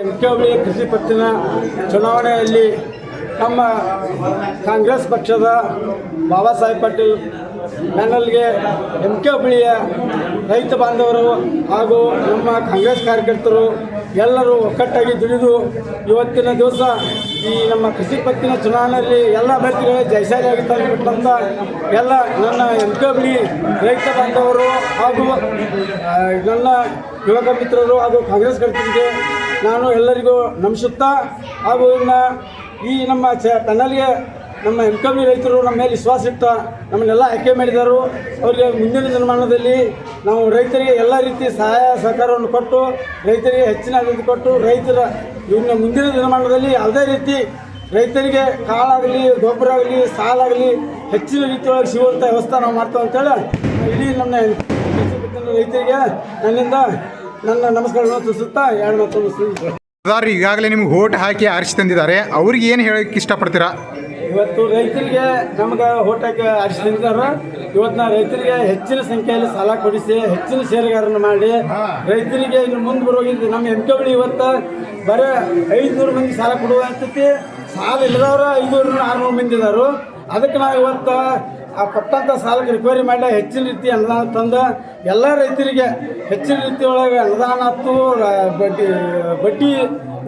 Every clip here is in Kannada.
ಮುಖ್ಯವಾಗಿ ಕೃಷಿ ಪತ್ತಿನ ಚುನಾವಣೆಯಲ್ಲಿ ನಮ್ಮ ಕಾಂಗ್ರೆಸ್ ಪಕ್ಷದ ಬಾಬಾ ಸಾಹೇಬ್ ಪಾಟೀಲ್ ಪ್ಯಾನಲ್ಗೆ ಎಂ ಕೆ ಹುಬ್ಬಳ್ಳಿಯ ರೈತ ಬಾಂಧವರು ಹಾಗೂ ನಮ್ಮ ಕಾಂಗ್ರೆಸ್ ಕಾರ್ಯಕರ್ತರು ಎಲ್ಲರೂ ಒಕ್ಕಟ್ಟಾಗಿ ದುಡಿದು ಇವತ್ತಿನ ದಿವಸ ಈ ನಮ್ಮ ಕೃಷಿ ಪತ್ತಿನ ಚುನಾವಣೆಯಲ್ಲಿ ಎಲ್ಲ ಅಭ್ಯರ್ಥಿಗಳೇ ಜಯಶಾಲಿಯಾಗಿ ತಂದುಕೊಟ್ಟಂಥ ಎಲ್ಲ ನನ್ನ ಎಂ ಕೆ ಹುಬ್ಬಳ್ಳಿ ರೈತ ಬಾಂಧವರು ಹಾಗೂ ನನ್ನ ಯುವಕ ಮಿತ್ರರು ಹಾಗೂ ಕಾಂಗ್ರೆಸ್ ಕರ್ತರಿಗೆ ನಾನು ಎಲ್ಲರಿಗೂ ನಮಿಸುತ್ತಾ ಹಾಗೂ ಇನ್ನು ಈ ನಮ್ಮ ಚ ಪ್ಯಾನಲ್ಗೆ ನಮ್ಮ ಎಂ ಕಮ್ಮಿ ರೈತರು ನಮ್ಮ ಮೇಲೆ ವಿಶ್ವಾಸ ಇಟ್ಟ ನಮ್ಮನ್ನೆಲ್ಲ ಆಯ್ಕೆ ಮಾಡಿದರು. ಅವರಿಗೆ ಮುಂದಿನ ದಿನಮಾನದಲ್ಲಿ ನಾವು ರೈತರಿಗೆ ಎಲ್ಲ ರೀತಿ ಸಹಾಯ ಸಹಕಾರವನ್ನು ಕೊಟ್ಟು, ರೈತರಿಗೆ ಹೆಚ್ಚಿನ ಅಭಿವೃದ್ಧಿ ಕೊಟ್ಟು, ರೈತರ ಇನ್ನು ಮುಂದಿನ ದಿನಮಾನದಲ್ಲಿ ಯಾವುದೇ ರೀತಿ ರೈತರಿಗೆ ಕಾಳಾಗಲಿ, ಗೊಬ್ಬರ ಆಗಲಿ ಸಾಲಾಗಲಿ ಹೆಚ್ಚಿನ ರೀತಿಯೊಳಗೆ ಸಿಗುವಂಥ ವ್ಯವಸ್ಥೆ ನಾವು ಮಾಡ್ತೇವೆ ಅಂತೇಳಿ ಇಡೀ ನಮ್ಮ ರೈತರಿಗೆ ನನ್ನಿಂದ ನನ್ನ ನಮಸ್ಕಾರಗಳನ್ನು ತಿಳಿಸುತ್ತಾ ಎರಡು. ಮತದಾರರು ಈಗಾಗಲೇ ನಿಮ್ಗೆ ಓಟ್ ಹಾಕಿ ಆರಿಸಿ ತಂದಿದ್ದಾರೆ. ಅವ್ರಿಗೆ ಏನು ಹೇಳಕ್ಕೆ ಇಷ್ಟಪಡ್ತೀರಾ? ಇವತ್ತು ರೈತರಿಗೆ ನಮ್ಗೆ ಹೋಟಕ್ಕೆ ನಿಂತಾರ ಇವತ್ತು ನಾ ರೈತರಿಗೆ ಹೆಚ್ಚಿನ ಸಂಖ್ಯೆಯಲ್ಲಿ ಸಾಲ ಕೊಡಿಸಿ ಹೆಚ್ಚಿನ ಷೇರುಗಾರನ್ನು ಮಾಡಿ ರೈತರಿಗೆ ಇನ್ನು ಮುಂದೆ ಬರೋಗಿದ್ದು ನಮ್ಮ ಎಂ ಕೆ ಇವತ್ತು ಬರೀ ಐದುನೂರು ಮಂದಿ ಸಾಲ ಕೊಡುವ ಅಂತೈತಿ ಸಾಲ ಇಲ್ಲದವ್ರ ಐದುನೂರು ಆರುನೂರು ಮಂದಿ ಇದಾರು. ಅದಕ್ಕೆ ನಾವು ಇವತ್ತು ಆ ಕೊಟ್ಟಂಥ ಸಾಲಕ್ಕೆ ರಿಕವರಿ ಮಾಡಿ ಹೆಚ್ಚಿನ ರೀತಿ ಅನುದಾನ ತಂದು ಎಲ್ಲ ರೈತರಿಗೆ ಹೆಚ್ಚಿನ ರೀತಿ ಒಳಗೆ ಅನುದಾನ ರ- ಬಡ್ಡಿ ಬಡ್ಡಿ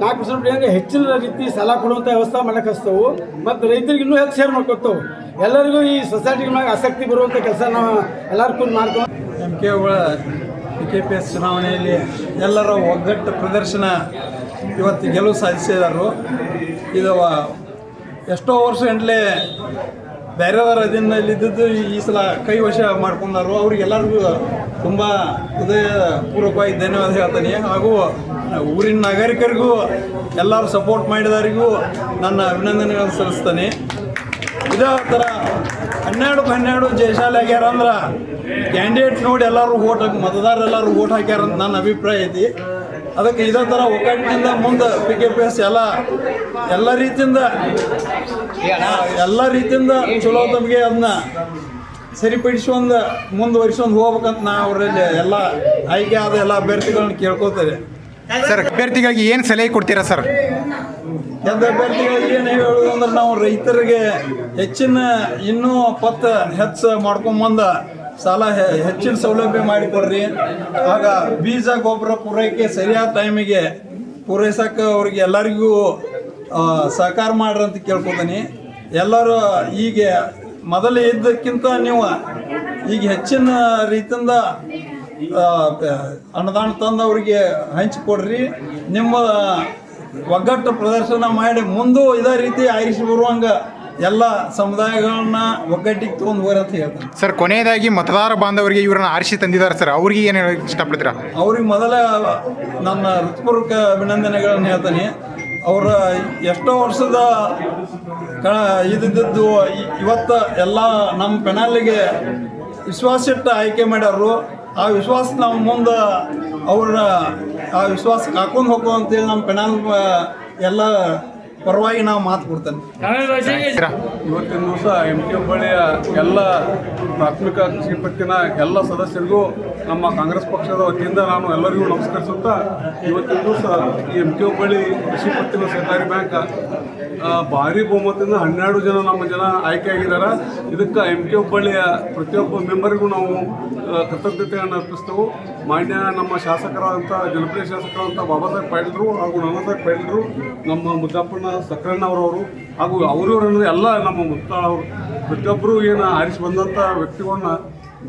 ನಾಲ್ಕು ಪರ್ಸೆಂಟ್ ಹಂಗೆ ಹೆಚ್ಚಿನ ರೀತಿ ಸಾಲ ಕೊಡುವಂಥ ವ್ಯವಸ್ಥೆ ಮಾಡಕ್ಕೆ ಹಚ್ತವು. ಮತ್ತು ರೈತರಿಗೆ ಇನ್ನೂ ಹೆಚ್ಚು ಶೇರ್ ಮಾಡ್ಕೊತವು ಎಲ್ಲರಿಗೂ ಈ ಸೊಸೈಟಿ ಮ್ಯಾಗ ಆಸಕ್ತಿ ಬರುವಂಥ ಕೆಲಸ ನಾವು ಎಲ್ಲರೂ ಕೂಡ ಮಾಡ್ತೀವಿ M K K P S ಚುನಾವಣೆಯಲ್ಲಿ ಎಲ್ಲರ ಒಗ್ಗಟ್ಟು ಪ್ರದರ್ಶನ ಇವತ್ತು ಗೆಲುವು ಸಾಧಿಸಿದರು. ಇದು, ಎಷ್ಟೋ ವರ್ಷ ಗಂಟ್ಲೆ ಬೇರೆಯವರ ಅಧೀನದಲ್ಲಿದ್ದು ಈ ಸಲ ಕೈ ವಶ ಮಾಡ್ಕೊಂಡಾರು. ಅವ್ರಿಗೆಲ್ಲರಿಗೂ ತುಂಬ ಹೃದಯ ಪೂರ್ವಕವಾಗಿ ಧನ್ಯವಾದ ಹೇಳ್ತೀನಿ. ಹಾಗೂ ಊರಿನ ನಾಗರಿಕರಿಗೂ, ಎಲ್ಲರೂ ಸಪೋರ್ಟ್ ಮಾಡಿದವರಿಗೂ ನನ್ನ ಅಭಿನಂದನೆಗಳನ್ನು ಸಲ್ಲಿಸ್ತೇನೆ. ಇದೇ ಥರ ಹನ್ನೆರಡು ಹನ್ನೆರಡು ಜಯಶಾಲಿ ಆಗ್ಯಾರ ಅಂದ್ರೆ ಕ್ಯಾಂಡಿಡೇಟ್ ನೋಡಿ ಎಲ್ಲರೂ ಓಟ್ ಹಾಕಿ ಮತದಾರರು ಎಲ್ಲರೂ ಓಟ್ ಹಾಕ್ಯಾರ ಅಂತ ನನ್ನ ಅಭಿಪ್ರಾಯ ಐತಿ. ಅದಕ್ಕೆ ಇದೇ ಥರ ಒಗ್ಗಟ್ಟಿನಿಂದ ಮುಂದೆ ಪಿ ಕೆ ಪಿ ಎಸ್ ಎಲ್ಲ ಎಲ್ಲ ರೀತಿಯಿಂದ ಎಲ್ಲ ರೀತಿಯಿಂದ ಚಲೋ ತಮಗೆ ಅದನ್ನ ಸರಿಪಡಿಸ್ಕೊಂಡು ಮುಂದುವರಿಸ್ಕೊಂಡು ಹೋಗ್ಬೇಕಂತ ನಾ ಅವರಲ್ಲಿ ಎಲ್ಲ ಆಯ್ಕೆ ಆದ ಎಲ್ಲ ಅಭ್ಯರ್ಥಿಗಳನ್ನ ಕೇಳ್ಕೊತೇವೆ ಸರ್ ಅಭ್ಯರ್ಥಿಗಳಿಗೆ ಏನು ಸಲಹೆ ಕೊಡ್ತೀರಾ ಸರ್? ಎಂಥ ಅಭ್ಯರ್ಥಿಗಳಿಗೆ ಏನು ಹೇಳೋದು ಅಂದ್ರೆ ನಾವು ರೈತರಿಗೆ ಹೆಚ್ಚಿನ ಇನ್ನೂ ಪತ್ತ ಹೆಚ್ಚು ಮಾಡ್ಕೊಂಬಂದ ಸಾಲ ಹೆಚ್ಚಿನ ಸೌಲಭ್ಯ ಮಾಡಿಕೊಡ್ರಿ. ಆಗ ಬೀಜ, ಗೊಬ್ಬರ ಪೂರೈಕೆ ಸರಿಯಾದ ಟೈಮಿಗೆ ಪೂರೈಸಕ್ಕೆ ಅವ್ರಿಗೆ ಎಲ್ಲರಿಗೂ ಸಹಕಾರ ಮಾಡ್ರಿ ಅಂತ ಕೇಳ್ಕೊತೀನಿ. ಎಲ್ಲರೂ ಈಗ ಮೊದಲು ಇದ್ದಕ್ಕಿಂತ ನೀವು ಈಗ ಹೆಚ್ಚಿನ ರೀತಿಯಿಂದ ಅನ್ನದಾನ ತಂದು ಅವರಿಗೆ ಹಂಚಿಕೊಡ್ರಿ. ನಿಮ್ಮ ಒಗ್ಗಟ್ಟು ಪ್ರದರ್ಶನ ಮಾಡಿ ಮುಂದೂ ಇದೇ ರೀತಿ ಆರಿಸಿ ಬರುವಂಗ ಎಲ್ಲ ಸಮುದಾಯಗಳನ್ನ ಒಗ್ಗಟ್ಟಿಗೆ ತೊಗೊಂಡು ಹೋಗ್ರಿ ಅಂತ ಹೇಳ್ತಾರೆ. ಸರ್ ಕೊನೆಯದಾಗಿ ಮತದಾರ ಬಾಂಧವರಿಗೆ ಇವರನ್ನ ಆರಿಸಿ ತಂದಿದ್ದಾರೆ ಸರ್. ಅವ್ರಿಗೆ ಏನು ಹೇಳಕ್ ಇಷ್ಟಪಡ್ತೀರಾ? ಅವ್ರಿಗೆ ಮೊದಲ ನನ್ನ ಹೃತ್ಪೂರ್ವಕ ಅಭಿನಂದನೆಗಳನ್ನು ಹೇಳ್ತೀನಿ. ಅವರ ಎಷ್ಟೋ ವರ್ಷದ ಕ ಇದ್ದಿದ್ದು ಇವತ್ತು ಎಲ್ಲ ನಮ್ಮ ಪೆನಾಲಿಗೆ ವಿಶ್ವಾಸಿಟ್ಟು ಆಯ್ಕೆ ಮಾಡ್ಯಾರು ಆ ವಿಶ್ವಾಸ ನಾವು ಮುಂದೆ ಅವ್ರ ಆ ವಿಶ್ವಾಸ ಕಾಕೊಂಡು ಹೋಗೋ ಅಂತೇಳಿ ನಮ್ಮ ಪೆನಾಲ್ ಎಲ್ಲ ಪರವಾಗಿ ನಾವು ಮಾತು ಕೊಡ್ತೇನೆ. ಇವತ್ತಿನ ದಿವಸ ಎಂ ಕೆ ಹುಬ್ಬಳ್ಳಿಯ ಎಲ್ಲ ಪ್ರಾಥಮಿಕ ಕೃಷಿ ಪತ್ತಿನ ಎಲ್ಲ ಸದಸ್ಯರಿಗೂ ನಮ್ಮ ಕಾಂಗ್ರೆಸ್ ಪಕ್ಷದ ವತಿಯಿಂದ ನಾನು ಎಲ್ಲರಿಗೂ ನಮಸ್ಕರಿಸುತ್ತಾ ಇವತ್ತಿನ ದಿವಸ ಈ ಎಂ ಕೆ ಹುಬ್ಬಳ್ಳಿ ಕೃಷಿ ಪತ್ತಿನ ಸಹಕಾರಿ ಬ್ಯಾಂಕ್ ಭಾರಿ ಬಹುಮತದಿಂದ ಹನ್ನೆರಡು ಜನ ನಮ್ಮ ಜನ ಆಯ್ಕೆಯಾಗಿದ್ದಾರೆ. ಇದಕ್ಕೆ ಎಂ ಕೆ ಹುಬ್ಬಳ್ಳಿಯ ಪ್ರತಿಯೊಬ್ಬ ಮೆಂಬರಿಗೂ ನಾವು ಕೃತಜ್ಞತೆಯನ್ನು ಅರ್ಪಿಸ್ತೇವೆ. ಮಾನ್ಯ ನಮ್ಮ ಶಾಸಕರಾದಂಥ, ಜನಪ್ರಿಯ ಶಾಸಕರಾದಂಥ ಬಾಬಾ ಸಾಹೇಬ್ ಪಾಟೀಲ್ರು ಹಾಗೂ ನಾನಾ ಸಾಹೇಬ್ ಪಾಟೀಲ್ರು, ನಮ್ಮ ಮುದ್ದಪ್ಪನ ಸಕ್ರಣ್ಣವರವರು ಹಾಗೂ ಅವರಿವರನ್ನು ಎಲ್ಲ ನಮ್ಮ ಮುತ್ತಾಳವರು ಪ್ರತಿಯೊಬ್ಬರು ಏನು ಆರಿಸಿ ಬಂದಂಥ ವ್ಯಕ್ತಿಗಳನ್ನ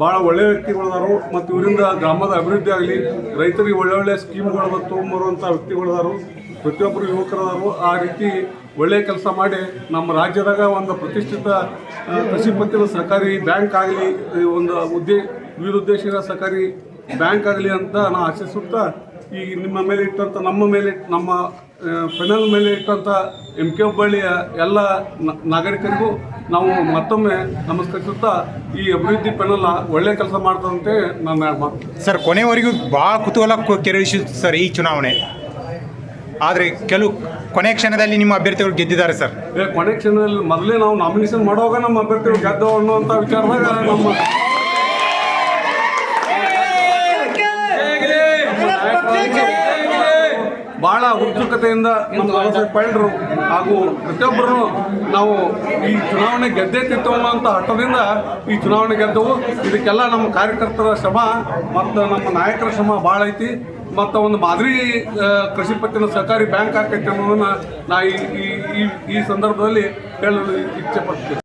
ಭಾಳ ಒಳ್ಳೆಯ ವ್ಯಕ್ತಿಗಳದಾರು ಮತ್ತು ಇವರಿಂದ ಗ್ರಾಮದ ಅಭಿವೃದ್ಧಿ ಆಗಲಿ, ರೈತರಿಗೆ ಒಳ್ಳೆ ಒಳ್ಳೆ ಸ್ಕೀಮ್ಗಳು ತೊಗೊಂಬರುವಂಥ ವ್ಯಕ್ತಿಗಳದಾರು, ಪ್ರತಿಯೊಬ್ಬರು ಯುವಕರದಾರು ಆ ರೀತಿ ಒಳ್ಳೆಯ ಕೆಲಸ ಮಾಡಿ ನಮ್ಮ ರಾಜ್ಯದಾಗ ಒಂದು ಪ್ರತಿಷ್ಠಿತ ಕೃಷಿ ಪತ್ತಿನ ಸರ್ಕಾರಿ ಬ್ಯಾಂಕ್ ಆಗಲಿ ಒಂದು ಉದ್ದೇ ವಿವಿಧ ಸರ್ಕಾರಿ ಬ್ಯಾಂಕ್ ಆಗಲಿ ಅಂತ ನಾನು ಆಶಿಸುತ್ತಾ, ಈ ನಿಮ್ಮ ಮೇಲೆ ಇಟ್ಟಂಥ ನಮ್ಮ ಮೇಲೆ, ನಮ್ಮ ಪೆನಲ್ ಮೇಲೆ ಇಟ್ಟಂಥ ಎಂ ಕೆ ಹುಬ್ಬಳ್ಳಿಯ ಎಲ್ಲ ನಾಗರಿಕರಿಗೂ ನಾವು ಮತ್ತೊಮ್ಮೆ ನಮಸ್ಕರಿಸುತ್ತಾ ಈ ಅಭಿವೃದ್ಧಿ ಪೆನಲ್ಲ ಒಳ್ಳೆ ಕೆಲಸ ಮಾಡ್ತದಂತೆ ನನ್ನ ಮಾತು ಸರ್ ಕೊನೆವರೆಗೂ ಭಾಳ ಕುತೂಹಲ ಕೆರಳಿಸುತ್ತೆ ಸರ್ ಈ ಚುನಾವಣೆ. ಆದರೆ ಕೆಲವು ಕೊನೆ ಕ್ಷಣದಲ್ಲಿ ನಿಮ್ಮ ಅಭ್ಯರ್ಥಿಗಳು ಗೆದ್ದಿದ್ದಾರೆ ಸರ್. ಕೊನೆ ಕ್ಷಣದಲ್ಲಿ ಮೊದಲೇ ನಾವು ನಾಮಿನೇಷನ್ ಮಾಡುವಾಗ ನಮ್ಮ ಅಭ್ಯರ್ಥಿಗಳು ಗೆದ್ದವು ಅನ್ನುವಂಥ ವಿಚಾರದಾಗ ನಮ್ಮ ಬಹಳ ಉತ್ಸುಕತೆಯಿಂದ ನಮ್ಮ ಪಾಟೀಲ್ರು ಹಾಗೂ ಪ್ರತಿಯೊಬ್ಬರೂ ನಾವು ಈ ಚುನಾವಣೆ ಗೆದ್ದೇ ತಿತ್ತು ಅನ್ನೋಂಥ ಹಠದಿಂದ ಈ ಚುನಾವಣೆ ಗೆದ್ದವು. ಇದಕ್ಕೆಲ್ಲ ನಮ್ಮ ಕಾರ್ಯಕರ್ತರ ಶ್ರಮ ಮತ್ತು ನಮ್ಮ ನಾಯಕರ ಶ್ರಮ ಭಾಳ ಐತಿ. ಮತ್ತು ಒಂದು ಮಾದರಿ ಕೃಷಿ ಪತ್ತಿನ ಸಹಕಾರಿ ಬ್ಯಾಂಕ್ ಆಕೈತಿ ಅನ್ನೋದನ್ನು ನಾ ಈ ಈ- ಈ ಈ ಸಂದರ್ಭದಲ್ಲಿ ಹೇಳಲು ಇಚ್ಛೆ ಪಡ್ತೀನಿ.